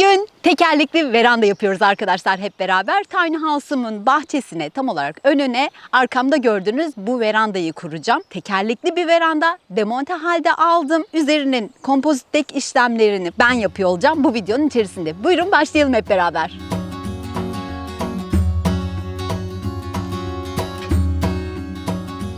Bugün tekerlekli veranda yapıyoruz arkadaşlar hep beraber. Tiny House'umun bahçesine tam olarak önüne arkamda gördüğünüz bu verandayı kuracağım. Tekerlekli bir veranda demonte halde aldım. Üzerinin kompozit dek işlemlerini ben yapıyor olacağım bu videonun içerisinde. Buyurun başlayalım hep beraber.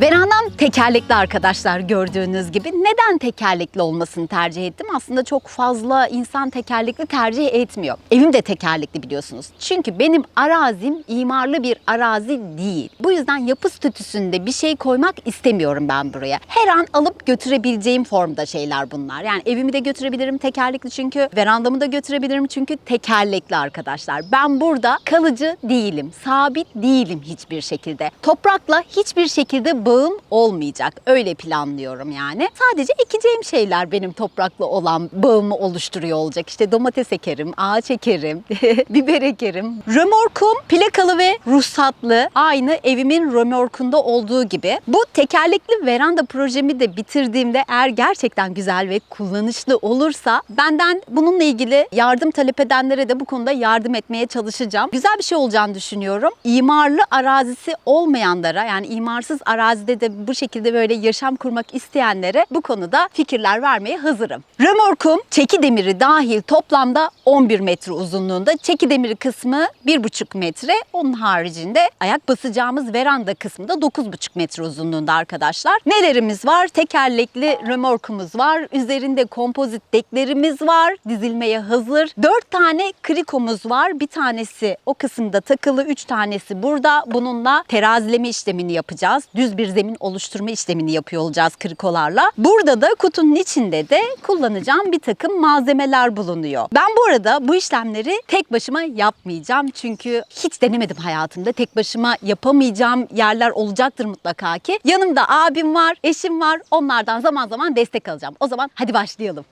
Verandam tekerlekli arkadaşlar gördüğünüz gibi. Neden tekerlekli olmasını tercih ettim? Aslında çok fazla insan tekerlekli tercih etmiyor. Evim de tekerlekli biliyorsunuz. Çünkü benim arazim imarlı bir arazi değil. Bu yüzden yapı statüsünde bir şey koymak istemiyorum ben buraya. Her an alıp götürebileceğim formda şeyler bunlar. Yani evimi de götürebilirim tekerlekli çünkü verandamı da götürebilirim çünkü tekerlekli arkadaşlar. Ben burada kalıcı değilim. Sabit değilim hiçbir şekilde. Toprakla hiçbir şekilde bağım olmayacak. Öyle planlıyorum yani. Sadece ekeceğim şeyler benim toprakla olan bağımı oluşturuyor olacak. İşte domates ekerim, ağaç ekerim, biber ekerim. Römorkum plakalı ve ruhsatlı. Aynı evimin römorkunda olduğu gibi. Bu tekerlekli veranda projemi de bitirdiğimde eğer gerçekten güzel ve kullanışlı olursa benden bununla ilgili yardım talep edenlere de bu konuda yardım etmeye çalışacağım. Güzel bir şey olacağını düşünüyorum. İmarlı arazisi olmayanlara yani imarsız arazide de bu şekilde böyle yaşam kurmak isteyenlere bu konuda fikirler vermeye hazırım. Römorkum çeki demiri dahil toplamda 11 metre uzunluğunda. Çeki demiri kısmı 1,5 metre. Onun haricinde ayak basacağımız veranda kısmı da 9,5 metre uzunluğunda arkadaşlar. Nelerimiz var? Tekerlekli römorkumuz var. Üzerinde kompozit deklerimiz var. Dizilmeye hazır. 4 tane krikomuz var. Bir tanesi o kısımda takılı, 3 tanesi burada. Bununla terazileme işlemini yapacağız. Düz bir zemin oluşturma işlemini yapıyor olacağız krikolarla. Burada da kutunun içinde de kullanacağım bir takım malzemeler bulunuyor. Ben bu arada bu işlemleri tek başıma yapmayacağım. Çünkü hiç denemedim hayatımda. Tek başıma yapamayacağım yerler olacaktır mutlaka ki. Yanımda abim var, eşim var. Onlardan zaman zaman destek alacağım. O zaman hadi başlayalım.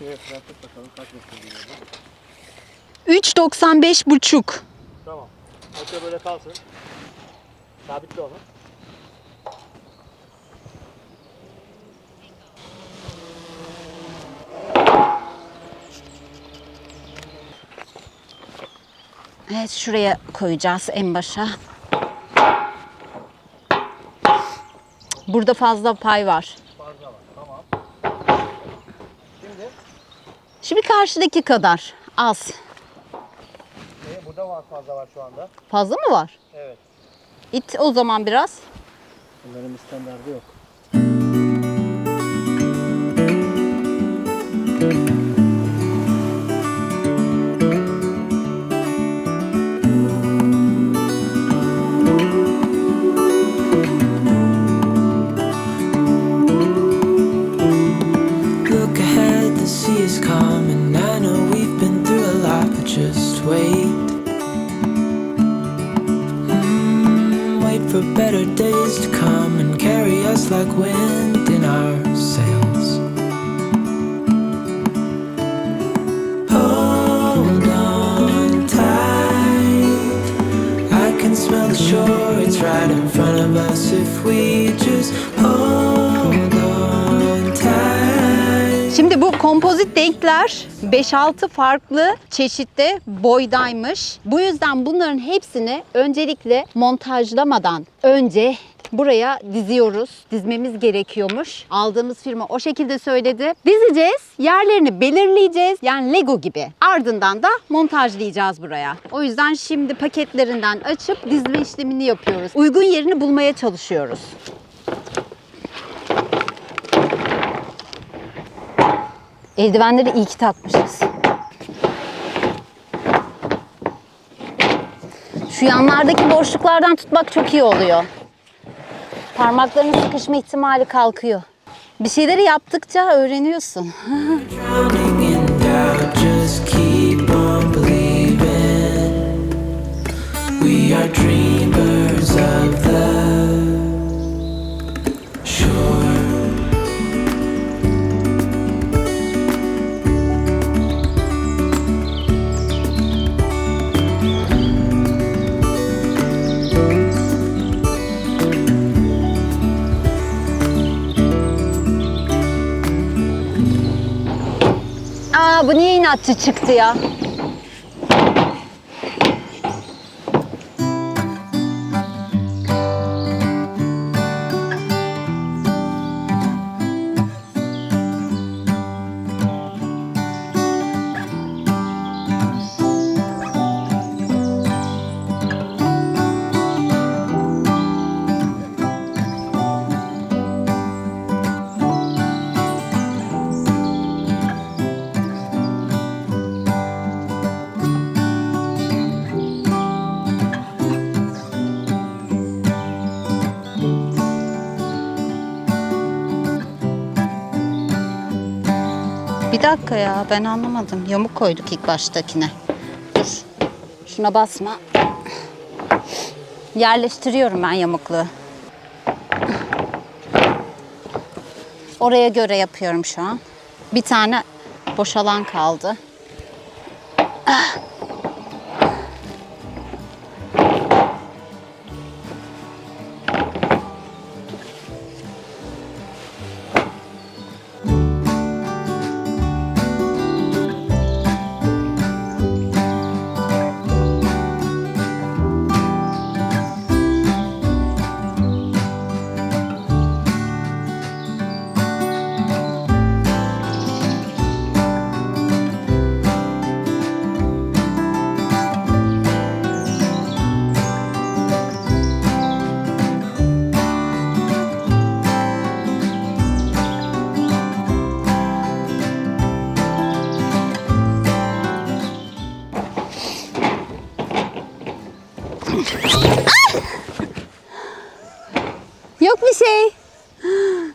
Bırakıp bakalım kaç metre 3.95 buçuk. Tamam. Okey böyle kalsın. Sabitle onu. Evet şuraya koyacağız en başa. Burada fazla pay var. Fazla var. Tamam. Şimdi Şimdi karşıdaki kadar az. e, burada var fazla var şu anda. Fazla mı var? Evet. İt o zaman biraz. Bunların standardı yok. Şimdi bu kompozit denkler 5-6 farklı çeşitte boydaymış. Bu yüzden bunların hepsini öncelikle montajlamadan önce buraya diziyoruz. Dizmemiz gerekiyormuş. Aldığımız firma o şekilde söyledi. Dizeceğiz, yerlerini belirleyeceğiz. Yani Lego gibi. Ardından da montajlayacağız buraya. O yüzden şimdi paketlerinden açıp dizme işlemini yapıyoruz. Uygun yerini bulmaya çalışıyoruz. Eldivenleri iyi ki takmışız. Şu yanlardaki boşluklardan tutmak çok iyi oluyor. Parmaklarının sıkışma ihtimali kalkıyor. Bir şeyleri yaptıkça öğreniyorsun. We are dreamers of the Bu niye inatçı çıktı ya? Dakika ya ben anlamadım. Yamuk koyduk ilk baştakine. Dur. Şuna basma. Yerleştiriyorum ben yamukluğu. Oraya göre yapıyorum şu an. Bir tane boşalan kaldı. Yok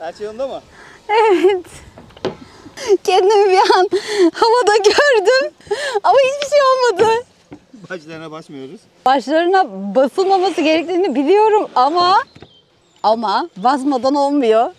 Her şey yolunda mı? Evet. Kendimi bir an havada gördüm. Ama hiçbir şey olmadı. Başlarına basmıyoruz. Başlarına basılmaması gerektiğini biliyorum ama ama basmadan olmuyor.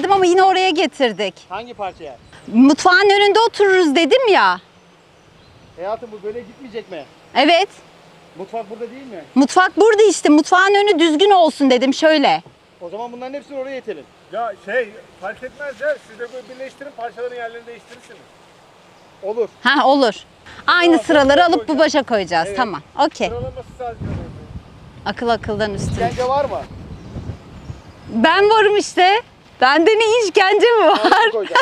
Dedim ama yine oraya getirdik. Hangi parçaya? Mutfağın önünde otururuz dedim ya. Hayatım bu böyle gitmeyecek mi? Evet. Mutfak burada değil mi? Mutfak burada işte. Mutfağın önü düzgün olsun dedim şöyle. O zaman bunların hepsini oraya itelim. Ya şey fark etmez ya siz de böyle birleştirin parçaların yerlerini değiştirirsiniz. Olur. Ha olur. Aynı Tamam, sıraları alıp bu koyacağız. başa koyacağız. Evet. Tamam. Okey. Sıralaması sadece. Akıl akıldan üstün. İşkence var mı? Ben varım işte. Bende ne işkence mi var?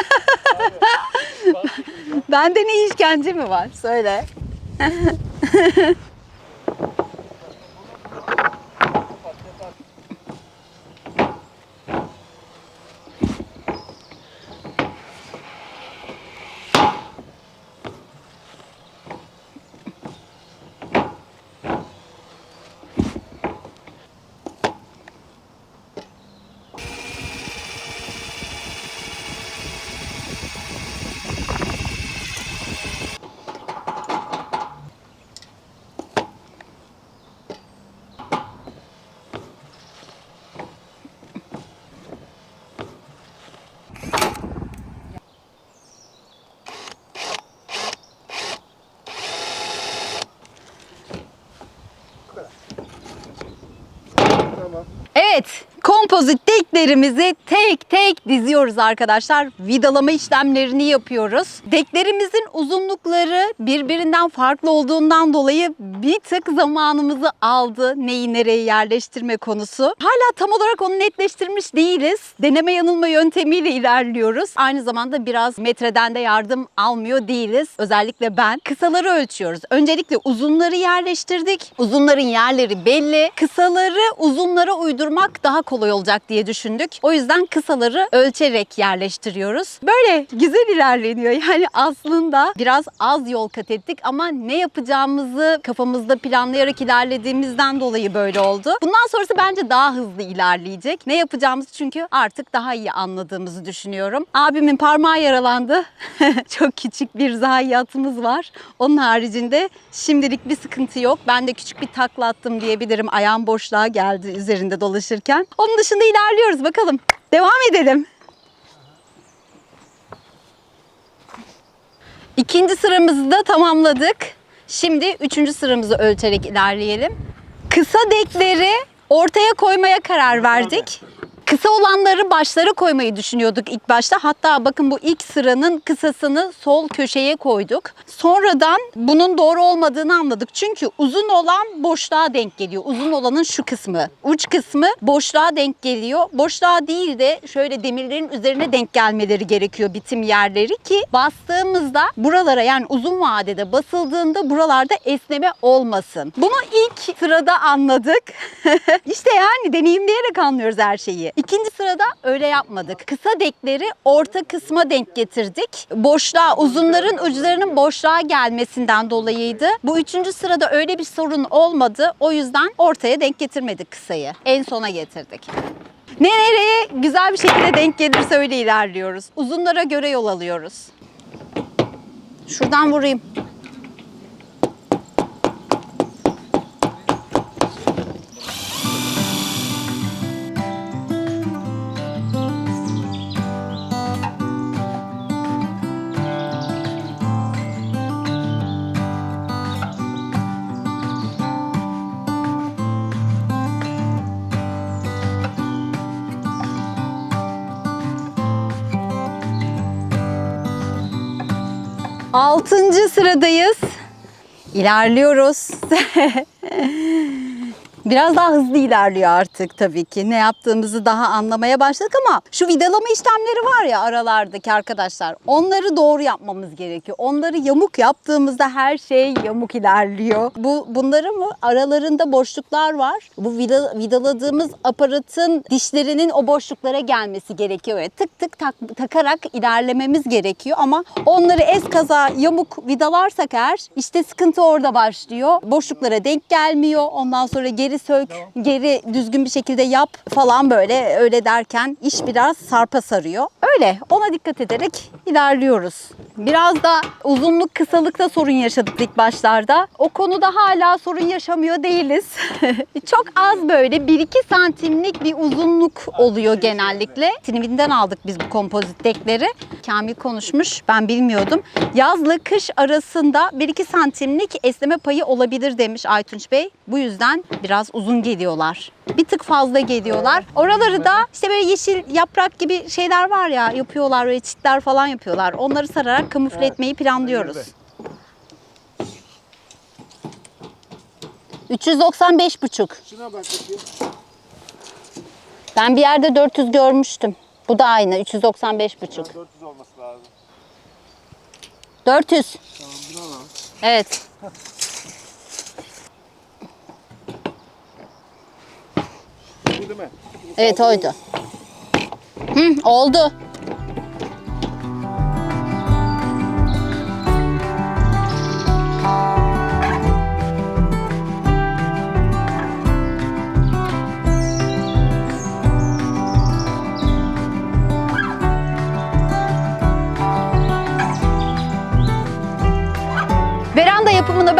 Bende ne işkence mi var? Söyle. tamam. Evet, kompozit deklerimizi tek tek diziyoruz arkadaşlar. Vidalama işlemlerini yapıyoruz. Deklerimizin uzunlukları birbirinden farklı olduğundan dolayı bir tık zamanımızı aldı neyi nereye yerleştirme konusu. Hala tam olarak onu netleştirmiş değiliz. Deneme yanılma yöntemiyle ilerliyoruz. Aynı zamanda biraz metreden de yardım almıyor değiliz. Özellikle ben. Kısaları ölçüyoruz. Öncelikle uzunları yerleştirdik. Uzunların yerleri belli. Kısaları uzunlara uydurmak daha kolay olacak diye düşündük. O yüzden kısaları ölçerek yerleştiriyoruz. Böyle güzel ilerleniyor. Yani aslında biraz az yol kat ettik ama ne yapacağımızı kafamızda planlayarak ilerlediğimizden dolayı böyle oldu. Bundan sonrası bence daha hızlı ilerleyecek. Ne yapacağımızı çünkü artık daha iyi anladığımızı düşünüyorum. Abimin parmağı yaralandı. Çok küçük bir zayiatımız var. Onun haricinde şimdilik bir sıkıntı yok. Ben de küçük bir takla attım diyebilirim. Ayağım boşluğa geldi üzerinde dolaşırken. Onun dışında ilerliyoruz bakalım. Devam edelim. İkinci sıramızı da tamamladık. Şimdi üçüncü sıramızı ölçerek ilerleyelim. Kısa dekleri ortaya koymaya karar verdik. Kısa olanları başlara koymayı düşünüyorduk ilk başta. Hatta bakın bu ilk sıranın kısasını sol köşeye koyduk. Sonradan bunun doğru olmadığını anladık. Çünkü uzun olan boşluğa denk geliyor. Uzun olanın şu kısmı. Uç kısmı boşluğa denk geliyor. Boşluğa değil de şöyle demirlerin üzerine denk gelmeleri gerekiyor bitim yerleri ki bastığımızda buralara yani uzun vadede basıldığında buralarda esneme olmasın. Bunu ilk sırada anladık. işte yani deneyimleyerek anlıyoruz her şeyi. İkinci sırada öyle yapmadık. Kısa dekleri orta kısma denk getirdik. Boşluğa, uzunların uçlarının boşluğa gelmesinden dolayıydı. Bu üçüncü sırada öyle bir sorun olmadı. O yüzden ortaya denk getirmedik kısayı. En sona getirdik. Ne nereye güzel bir şekilde denk gelirse öyle ilerliyoruz. Uzunlara göre yol alıyoruz. Şuradan vurayım. Altıncı sıradayız. İlerliyoruz. Biraz daha hızlı ilerliyor artık tabii ki. Ne yaptığımızı daha anlamaya başladık ama şu vidalama işlemleri var ya aralardaki arkadaşlar. Onları doğru yapmamız gerekiyor. Onları yamuk yaptığımızda her şey yamuk ilerliyor. Bu bunları mı? Aralarında boşluklar var. Bu vida, vidaladığımız aparatın dişlerinin o boşluklara gelmesi gerekiyor. Böyle tık tık tak, takarak ilerlememiz gerekiyor ama onları es kaza yamuk vidalarsak eğer işte sıkıntı orada başlıyor. Boşluklara denk gelmiyor. Ondan sonra geri sök, geri düzgün bir şekilde yap falan böyle öyle derken iş biraz sarpa sarıyor. Öyle ona dikkat ederek ilerliyoruz. Biraz da uzunluk kısalıkta sorun yaşadık ilk başlarda. O konuda hala sorun yaşamıyor değiliz. Çok az böyle 1-2 santimlik bir uzunluk oluyor genellikle. Tinivinden aldık biz bu kompozit dekleri. Kamil konuşmuş ben bilmiyordum. Yazla kış arasında 1-2 santimlik esneme payı olabilir demiş Aytunç Bey. Bu yüzden biraz uzun geliyorlar. Bir tık fazla geliyorlar. Oraları da işte böyle yeşil yaprak gibi şeyler var ya yapıyorlar böyle çitler falan yapıyorlar. Onları sararak kamufle etmeyi planlıyoruz. 395 buçuk. Şuna bak bakayım. Ben bir yerde 400 görmüştüm. Bu da aynı 395 buçuk. 400 olması lazım. 400. Tamam bunu alalım. Evet. Değil mi? Evet oydu. Hı, oldu.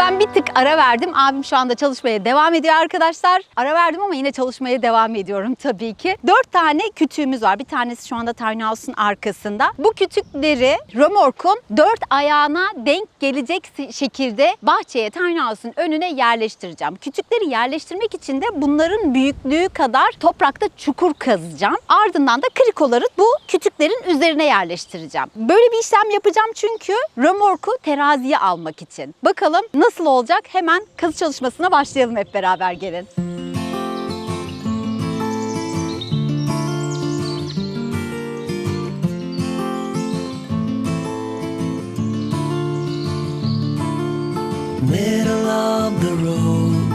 Ben bir tık ara verdim. Abim şu anda çalışmaya devam ediyor arkadaşlar. Ara verdim ama yine çalışmaya devam ediyorum tabii ki. Dört tane kütüğümüz var. Bir tanesi şu anda Tiny House'un arkasında. Bu kütükleri römorkun dört ayağına denk gelecek şekilde bahçeye Tiny House'un önüne yerleştireceğim. Kütükleri yerleştirmek için de bunların büyüklüğü kadar toprakta çukur kazacağım. Ardından da krikoları bu kütüklerin üzerine yerleştireceğim. Böyle bir işlem yapacağım çünkü römorku teraziye almak için. Bakalım nasıl olacak? Hemen kazı çalışmasına başlayalım hep beraber gelin. Middle of the road.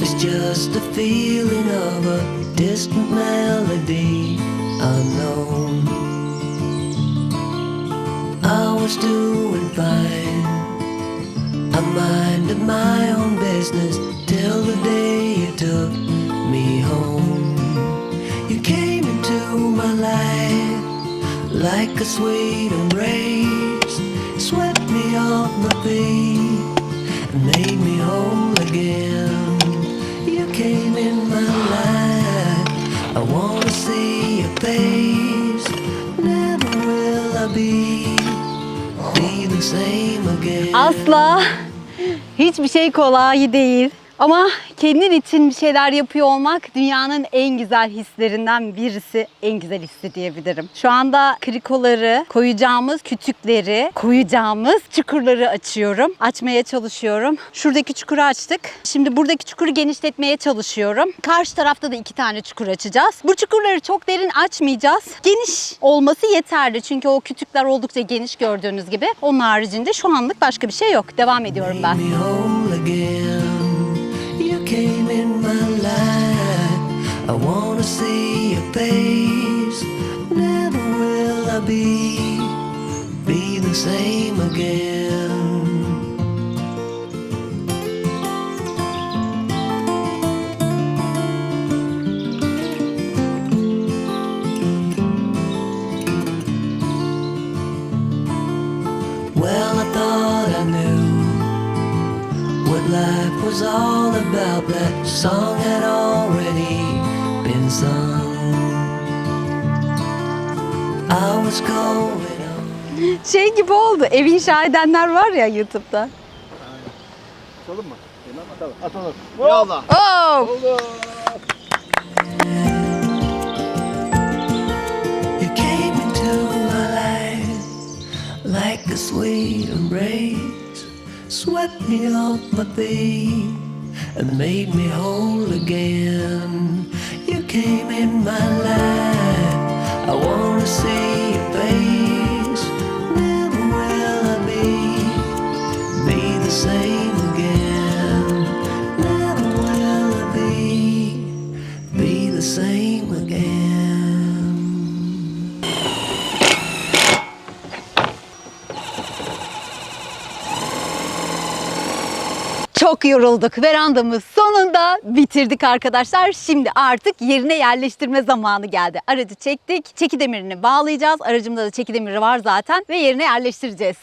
It's just a feeling of a distant melody unknown. I was doing fine. Minded my own business till the day you took me home. You came into my life like a sweet embrace, swept me off my feet and made me whole again. You came in my life. I wanna see your face. Never will I be be the same again. Asla hiçbir şey kolay değil. Ama kendin için bir şeyler yapıyor olmak dünyanın en güzel hislerinden birisi, en güzel hissi diyebilirim. Şu anda krikoları, koyacağımız kütükleri, koyacağımız çukurları açıyorum. Açmaya çalışıyorum. Şuradaki çukuru açtık. Şimdi buradaki çukuru genişletmeye çalışıyorum. Karşı tarafta da iki tane çukur açacağız. Bu çukurları çok derin açmayacağız. Geniş olması yeterli. Çünkü o kütükler oldukça geniş gördüğünüz gibi. Onun haricinde şu anlık başka bir şey yok. Devam ediyorum ben. Came in my life. I wanna see your face. Never will I be be the same again. About. That song had already been sung. I was going on. Şey gibi oldu. Ev inşa edenler var ya YouTube'da. Atalım mı? Bilmem atalım. Atalım. Yallah. Oh! You came into my life like a sweet embrace, swept me off my feet and made me whole again. You came in my life. I wanna see your face. Never will I be be the same Çok yorulduk. Verandamız sonunda bitirdik arkadaşlar. Şimdi artık yerine yerleştirme zamanı geldi. Aracı çektik. Çeki demirini bağlayacağız. Aracımda da çeki demiri var zaten ve yerine yerleştireceğiz.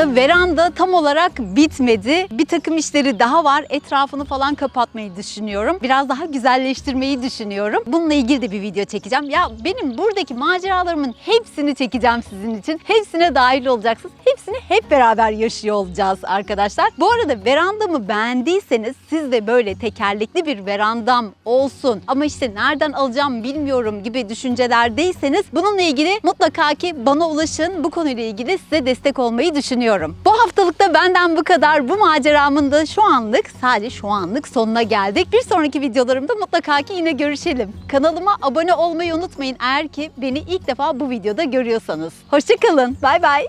Arada veranda tam olarak bitmedi. Bir takım işleri daha var. Etrafını falan kapatmayı düşünüyorum. Biraz daha güzelleştirmeyi düşünüyorum. Bununla ilgili de bir video çekeceğim. Ya benim buradaki maceralarımın hepsini çekeceğim sizin için. Hepsine dahil olacaksınız. Hepsini hep beraber yaşıyor olacağız arkadaşlar. Bu arada verandamı beğendiyseniz siz de böyle tekerlekli bir verandam olsun ama işte nereden alacağım bilmiyorum gibi düşüncelerdeyseniz bununla ilgili mutlaka ki bana ulaşın. Bu konuyla ilgili size destek olmayı düşünüyorum. Bu haftalıkta benden bu kadar. Bu maceramın da şu anlık sadece şu anlık sonuna geldik. Bir sonraki videolarımda mutlaka ki yine görüşelim. Kanalıma abone olmayı unutmayın eğer ki beni ilk defa bu videoda görüyorsanız. Hoşçakalın. Bay bay.